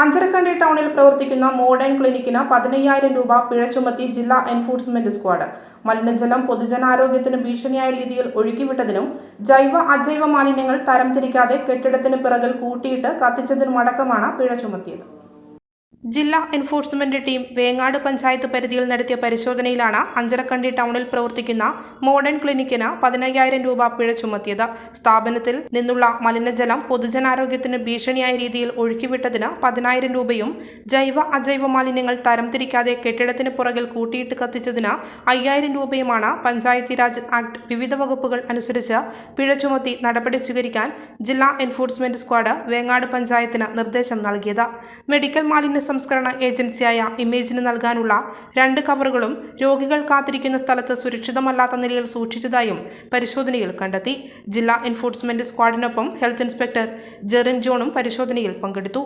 അഞ്ചരക്കണ്ടി ടൗണിൽ പ്രവർത്തിക്കുന്ന മോഡേൺ ക്ലിനിക്കിന് പതിനയ്യായിരം രൂപ പിഴ ചുമത്തി ജില്ലാ എൻഫോഴ്സ്മെന്റ് സ്ക്വാഡ്. മലിനജലം പൊതുജനാരോഗ്യത്തിന് ഭീഷണിയായ രീതിയിൽ ഒഴുക്കിവിട്ടതിനും ജൈവ അജൈവ മാലിന്യങ്ങൾ തരംതിരിക്കാതെ കെട്ടിടത്തിന് പിറകിൽ കൂട്ടിയിട്ട് കത്തിച്ചതിനുമടക്കമാണ് പിഴ ചുമത്തിയത്. ജില്ലാ എൻഫോഴ്സ്മെന്റ് ടീം വേങ്ങാട് പഞ്ചായത്ത് പരിധിയിൽ നടത്തിയ പരിശോധനയിലാണ് അഞ്ചരക്കണ്ടി ടൗണിൽ പ്രവർത്തിക്കുന്ന മോഡേൺ ക്ലിനിക്കിന് പതിനയ്യായിരം രൂപ പിഴ ചുമത്തിയത്. സ്ഥാപനത്തിൽ നിന്നുള്ള മലിനജലം പൊതുജനാരോഗ്യത്തിന് ഭീഷണിയായ രീതിയിൽ ഒഴുക്കിവിട്ടതിന് പതിനായിരം രൂപയും ജൈവ അജൈവ മാലിന്യങ്ങൾ തരംതിരിക്കാതെ കെട്ടിടത്തിന് പുറകിൽ കൂട്ടിയിട്ട് കത്തിച്ചതിന് അയ്യായിരം രൂപയുമാണ് പഞ്ചായത്തി രാജ് ആക്ട് വിവിധ വകുപ്പുകൾ അനുസരിച്ച് പിഴ ചുമത്തി നടപടി സ്വീകരിക്കാൻ ജില്ലാ എൻഫോഴ്സ്മെന്റ് സ്ക്വാഡ് വേങ്ങാട് പഞ്ചായത്തിന് നിർദ്ദേശം നൽകിയത്. മെഡിക്കൽ മാലിന്യ സംസ്കരണ ഏജൻസിയായ ഇമേജിന് നൽകാനുള്ള രണ്ട് കവറുകളും രോഗികൾ കാത്തിരിക്കുന്ന സ്ഥലത്ത് സുരക്ഷിതമല്ലാത്ത നിലയിൽ സൂക്ഷിച്ചതായും പരിശോധനയിൽ കണ്ടെത്തി. ജില്ലാ എൻഫോഴ്സ്മെന്റ് സ്ക്വാഡിനൊപ്പം ഹെൽത്ത് ഇൻസ്പെക്ടർ ജെറിൻ ജോണും പരിശോധനയിൽ പങ്കെടുത്തു.